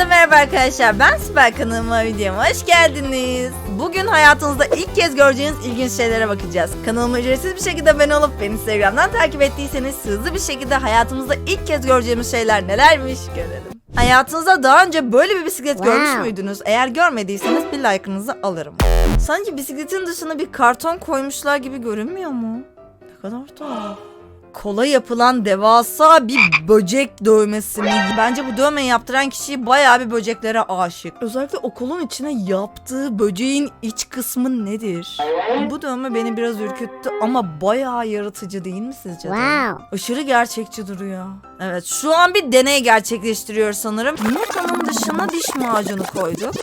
Hepinize merhaba arkadaşlar. Ben Süper kanalıma videoma hoş geldiniz. Bugün hayatınızda ilk kez göreceğiniz ilginç şeylere bakacağız. Kanalıma ücretsiz bir şekilde abone olup beni Instagram'dan takip ettiyseniz hızlı bir şekilde hayatımızda ilk kez göreceğimiz şeyler nelermiş görelim. Hayatınızda daha önce böyle bir bisiklet Wow. görmüş müydünüz? Eğer görmediyseniz bir like'ınızı alırım. Sanki bisikletin dışına bir karton koymuşlar gibi görünmüyor mu? Ne kadar tuhaf. Kola yapılan devasa bir böcek dövmesi mi? Bence bu dövmeyi yaptıran kişi bayağı bir böceklere aşık. Özellikle okulun içine yaptığı böceğin iç kısmı nedir? Bu dövme beni biraz ürküttü ama bayağı yaratıcı değil mi sizce? Wow. Aşırı gerçekçi duruyor. Evet şu an bir deney gerçekleştiriyor sanırım. Yumurtanın dışına diş macunu koyduk.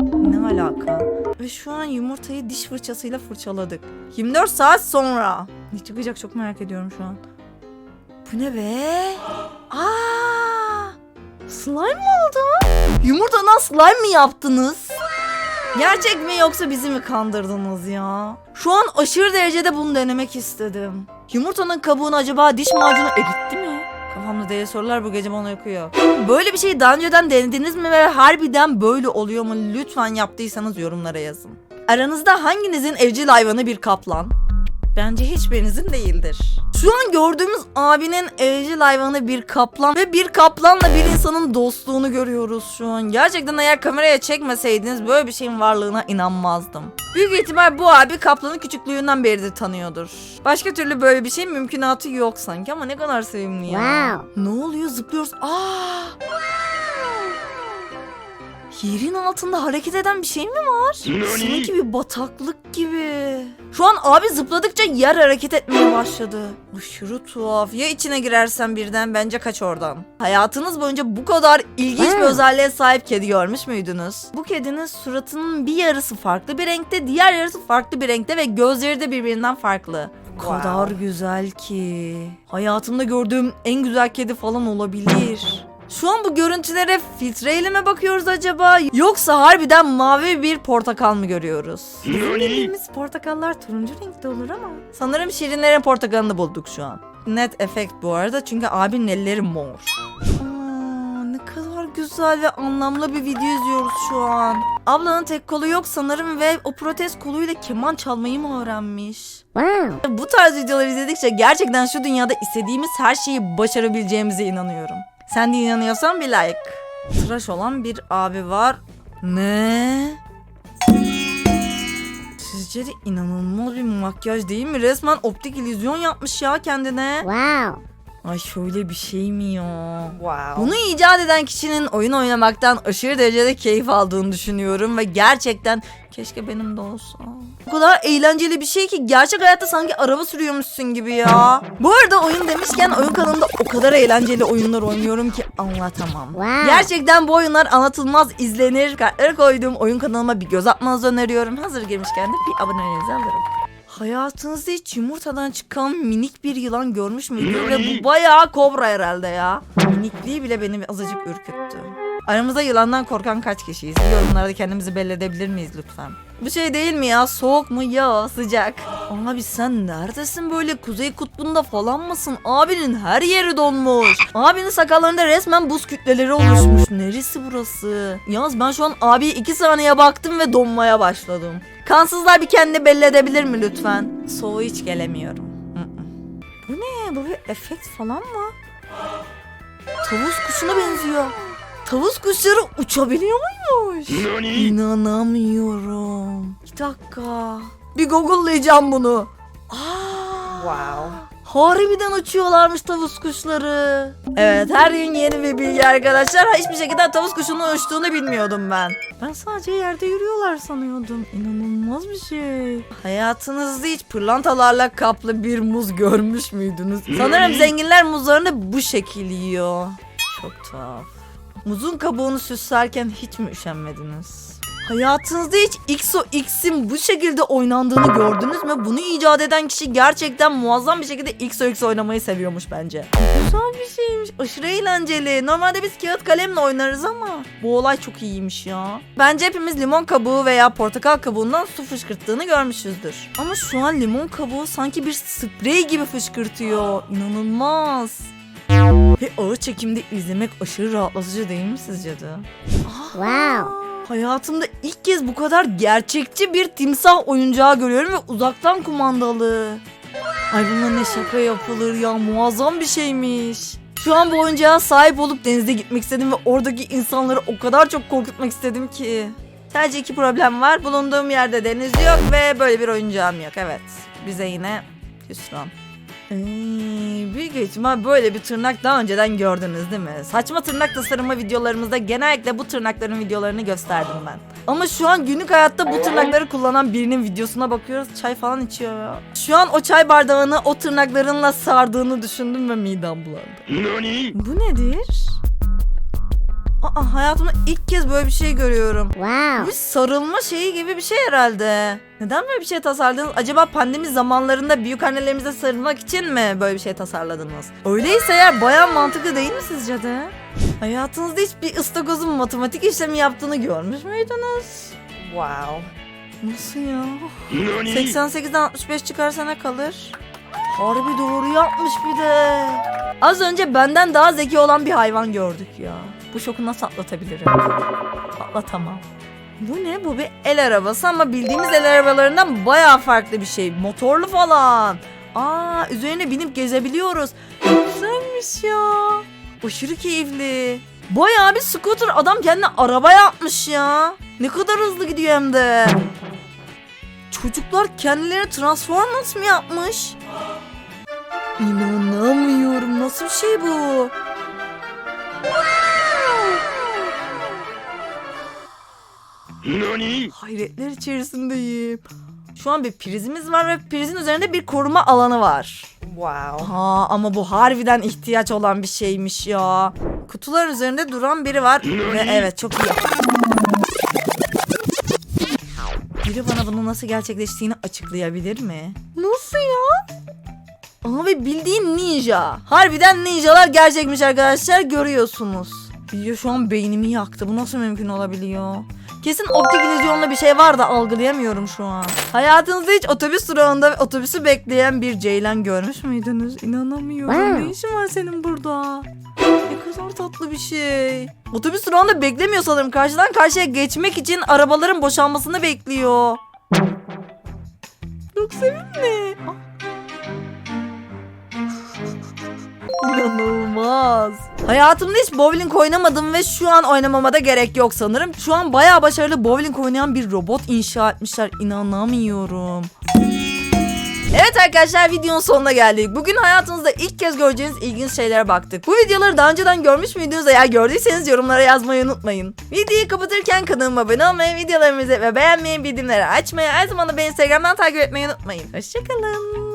Ne alaka? Ve şu an yumurtayı diş fırçasıyla fırçaladık. 24 saat sonra. Ne çıkacak çok merak ediyorum şu an. Bu ne be? Aa! Slime mi oldu? Yumurtadan slime mi yaptınız? Gerçek mi yoksa bizi mi kandırdınız ya? Şu an aşırı derecede bunu denemek istedim. Yumurtanın kabuğunu acaba diş macunu eritti mi? Kafamda deli sorular bu gece bana yakıyor. Böyle bir şeyi daha önceden denediniz mi ve harbiden böyle oluyor mu? Lütfen yaptıysanız yorumlara yazın. Aranızda hanginizin evcil hayvanı bir kaplan? Bence hiçbirinizin değildir. Şu an gördüğümüz abinin evcil hayvanı bir kaplan ve bir kaplanla bir insanın dostluğunu görüyoruz şu an. Gerçekten eğer kameraya çekmeseydiniz böyle bir şeyin varlığına inanmazdım. Büyük ihtimal bu abi kaplanı küçüklüğünden beridir tanıyordur. Başka türlü böyle bir şey mümkünatı yok sanki ama ne kadar sevimli ya. Wow. Ne oluyor zıplıyoruz. Aa! Yerin altında hareket eden bir şey mi var? Sanki bir bataklık gibi. Şu an abi zıpladıkça yer hareket etmeye başladı. Aşırı tuhaf. Ya içine girersen birden bence kaç oradan. Hayatınız boyunca bu kadar ilginç bir özelliğe sahip kedi görmüş müydünüz? Bu kedinin suratının bir yarısı farklı bir renkte, diğer yarısı farklı bir renkte ve gözleri de birbirinden farklı. Kadar güzel ki. Hayatımda gördüğüm en güzel kedi falan olabilir. Şu an bu görüntülere filtreyle mi bakıyoruz acaba? Yoksa harbiden mavi bir portakal mı görüyoruz? Bizim bildiğimiz portakallar turuncu renkte olur ama. Sanırım şirinlerin portakalını bulduk şu an. Net efekt bu arada çünkü abinin elleri mor. Aa, ne kadar güzel ve anlamlı bir video izliyoruz şu an. Ablanın tek kolu yok sanırım ve o protez koluyla keman çalmayı mı öğrenmiş? Wow. Bu tarz videoları izledikçe gerçekten şu dünyada istediğimiz her şeyi başarabileceğimize inanıyorum. Sen de inanıyorsan bir like. Tıraş olan bir abi var. Ne? Sizce de inanılmaz bir makyaj değil mi? Resmen optik illüzyon yapmış ya kendine. Wow. Ay şöyle bir şey mi ya? Bunu icat eden kişinin oyun oynamaktan aşırı derecede keyif aldığını düşünüyorum ve gerçekten keşke benim de olsa. O kadar eğlenceli bir şey ki gerçek hayatta sanki araba sürüyormuşsun gibi ya. Bu arada oyun demişken oyun kanalında o kadar eğlenceli oyunlar oynuyorum ki anlatamam. Wow. Gerçekten bu oyunlar anlatılmaz izlenir. Kartları koyduğum oyun kanalıma bir göz atmanızı öneriyorum. Hazır girmişken de bir aboneliğinizi alırım. Hayatınızda hiç yumurtadan çıkan minik bir yılan görmüş müydünüz? Ve bu bayağı kobra herhalde ya. Minikliği bile beni azıcık ürküttü. Aramızda yılandan korkan kaç kişiyiz? Yorumlarda kendimizi belli edebilir miyiz lütfen? Bu şey değil mi ya? Soğuk mu? Ya sıcak. Abi sen neredesin böyle? Kuzey kutbunda falan mısın? Abinin her yeri donmuş. Abinin sakallarında resmen buz kütleleri oluşmuş. Neresi burası? Yalnız ben şu an abiye iki saniye baktım ve donmaya başladım. Kansızlar bir kendini belli edebilir mi lütfen? Soğuğu hiç gelemiyorum. Bu ne? Bu bir efekt falan mı? Tavus kuşuna benziyor. Tavus kuşları uçabiliyor muymuş? İnanamıyorum. Bir dakika. Bir google'layacağım bunu. Aa, Wow. Harbiden uçuyorlarmış tavus kuşları. Evet her gün yeni bir bilgi arkadaşlar. Hiçbir şekilde tavus kuşunun uçtuğunu bilmiyordum ben. Ben sadece yerde yürüyorlar sanıyordum. İnanılmaz bir şey. Hayatınızda hiç pırlantalarla kaplı bir muz görmüş müydünüz? Sanırım zenginler muzlarını bu şekil yiyor. Çok tuhaf. Muzun kabuğunu süslerken hiç mi üşenmediniz? Hayatınızda hiç XOX'in bu şekilde oynandığını gördünüz mü? Bunu icat eden kişi gerçekten muazzam bir şekilde XOX oynamayı seviyormuş bence. Güzel bir şeymiş. Aşırı eğlenceli. Normalde biz kağıt kalemle oynarız ama bu olay çok iyiymiş ya. Bence hepimiz limon kabuğu veya portakal kabuğundan su fışkırttığını görmüşüzdür. Ama şu an limon kabuğu sanki bir sprey gibi fışkırtıyor. İnanılmaz. Ve ağır çekimde izlemek aşırı rahatlatıcı değil mi sizce de? Wow. Hayatımda ilk kez bu kadar gerçekçi bir timsah oyuncağı görüyorum ve uzaktan kumandalı. Ay buna ne şaka yapılır ya muazzam bir şeymiş. Şu an bu oyuncağa sahip olup denize gitmek istedim ve oradaki insanları o kadar çok korkutmak istedim ki. Sadece iki problem var. Bulunduğum yerde deniz yok ve böyle bir oyuncağım yok. Evet. Bize yine hüsran. Ee, büyük ihtimal böyle bir tırnak daha önceden gördünüz değil mi? Saçma tırnak tasarımı videolarımızda genellikle bu tırnakların videolarını gösterdim ben. Ama şu an günlük hayatta bu tırnakları kullanan birinin videosuna bakıyoruz. Çay falan içiyor ya. Şu an o çay bardağını o tırnaklarınla sardığını düşündüm ve midem bulandı. 何 Bu nedir? Aa, hayatımda ilk kez böyle bir şey görüyorum. Wow. Bu sarılma şeyi gibi bir şey herhalde. Neden böyle bir şey tasarladınız? Acaba pandemi zamanlarında büyük annelerimize sarılmak için mi böyle bir şey tasarladınız? Öyleyse eğer bayağı mantıklı değil mi sizce de? Hayatınızda hiç bir ıstakozun matematik işlemi yaptığını görmüş müydünüz? Wow. Nasıl ya? 何 88'den 65 çıkarsa ne kalır? Harbi doğru yapmış bir de. Az önce benden daha zeki olan bir hayvan gördük ya. Bu şoku nasıl atlatabilirim? Atlatamam. Bu ne? Bu bir el arabası ama bildiğimiz el arabalarından bayağı farklı bir şey. Motorlu falan. Aa, üzerine binip gezebiliyoruz. Güzelmiş ya. Aşırı keyifli. Bayağı bir scooter adam kendine araba yapmış ya. Ne kadar hızlı gidiyor hem de. Çocuklar kendilerine Transformers mı yapmış? İnanamıyorum. Nasıl bir şey bu? 何 Hayretler içerisindeyim. Şu an bir prizimiz var ve prizin üzerinde bir koruma alanı var. Wow. Ha, ama bu harbiden ihtiyaç olan bir şeymiş ya. Kutuların üzerinde duran biri var ve evet çok iyi. Biri bana bunu nasıl gerçekleştiğini açıklayabilir mi? Nasıl ya? Abi bildiğin ninja. Harbiden ninjalar gerçekmiş arkadaşlar görüyorsunuz. Video şu an beynimi yaktı. Bu nasıl mümkün olabiliyor? Kesin optik illüzyonla bir şey var da algılayamıyorum şu an. Hayatınızda hiç otobüs durağında otobüsü bekleyen bir ceylan görmüş müydünüz? İnanamıyorum. Ne işin var senin burada? Ne kadar tatlı bir şey. Otobüs durağında beklemiyor sanırım. Karşıdan karşıya geçmek için arabaların boşalmasını bekliyor. Çok sevimli. Ah. İnanılmaz. Hayatımda hiç bowling oynamadım ve şu an oynamama da gerek yok sanırım. Şu an bayağı başarılı bowling oynayan bir robot inşa etmişler. İnanamıyorum. Evet arkadaşlar videonun sonuna geldik. Bugün hayatınızda ilk kez göreceğiniz ilginç şeylere baktık. Bu videoları daha önceden görmüş müydünüz? Eğer gördüyseniz yorumlara yazmayı unutmayın. Videoyu kapatırken kanalıma abone olmayı, videolarımızı ve beğenmeyi, bildirimleri açmayı, her zaman da beni Instagram'dan takip etmeyi unutmayın. Hoşçakalın.